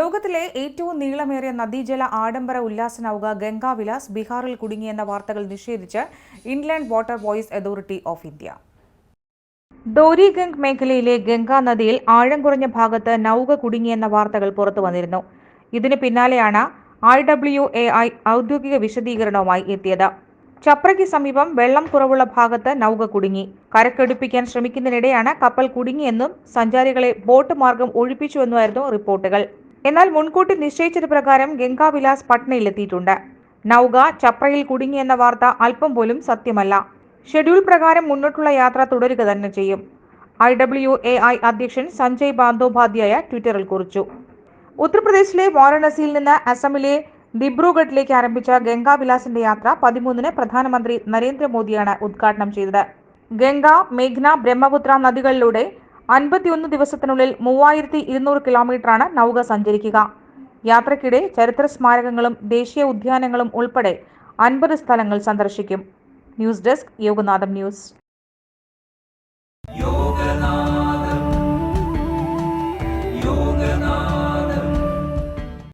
ഭാരതത്തിലെ ഏറ്റവും നീളമേറിയ നദീജല ആഡംബര ഉല്ലാസ നൗക ഗംഗാവിലാസ് ബീഹാറിൽ കുടുങ്ങിയെന്ന വാർത്തകൾ നിഷേധിച്ച് inland water ways authority of India. ഡോരിഗംഗ് മേഖലയിലെ ഗംഗാ നദിയിൽ ആഴം കുറഞ്ഞ ഭാഗത്ത് നൗക കുടുങ്ങിയെന്ന വാർത്തകൾ പുറത്തു വന്നിരുന്നു. ഇതിന് പിന്നാലെയാണ് ഐ ഡബ്ല്യു എ ഐ ഔദ്യോഗിക വിശദീകരണവുമായി എത്തിയത്. ചപ്രയ്ക്ക് സമീപം വെള്ളം കുറവുള്ള ഭാഗത്ത് നൗക കുടുങ്ങി. കരക്കെടുപ്പിക്കാൻ ശ്രമിക്കുന്നതിനിടെയാണ് കപ്പൽ കുടുങ്ങിയെന്നും സഞ്ചാരികളെ ബോട്ട് മാർഗം ഒഴിപ്പിച്ചുവെന്നുമായിരുന്നു റിപ്പോർട്ടുകൾ. എന്നാൽ മുൻകൂട്ടി നിശ്ചയിച്ചത് പ്രകാരം ഗംഗാവിലാസ് പട്നയിലെത്തിയിട്ടുണ്ട്. നൗഗ ചപ്രയിൽ കുടുങ്ങിയെന്ന വാർത്ത അല്പം പോലും സത്യമല്ല. ഷെഡ്യൂൾ പ്രകാരം മുന്നോട്ടുള്ള യാത്ര തുടരുക തന്നെ ചെയ്യും. ഐ ഡബ്ല്യു എ ഐ അധ്യക്ഷൻ സഞ്ജയ് ബാന്ധോപാധ്യായ ട്വിറ്ററിൽ കുറിച്ചു. ഉത്തർപ്രദേശിലെ വാരണസിയിൽ നിന്ന് അസമിലെ ദിബ്രുഗഡിലേക്ക് ആരംഭിച്ച ഗംഗാവിലാസിന്റെ യാത്ര പതിമൂന്നിന് പ്രധാനമന്ത്രി നരേന്ദ്രമോദിയാണ് ഉദ്ഘാടനം ചെയ്തത്. ഗംഗ മേഘ്ന ബ്രഹ്മപുത്ര നദികളിലൂടെ അൻപത്തിയൊന്ന് ദിവസത്തിനുള്ളിൽ മൂവായിരത്തി ഇരുന്നൂറ് കിലോമീറ്ററാണ് നൗക സഞ്ചരിക്കുക. യാത്രക്കിടെ ചരിത്ര സ്മാരകങ്ങളും ദേശീയ ഉദ്യാനങ്ങളും ഉൾപ്പെടെ അൻപത് സ്ഥലങ്ങൾ സന്ദർശിക്കും. ന്യൂസ് ഡെസ്ക് യോഗനാഥം ന്യൂസ്.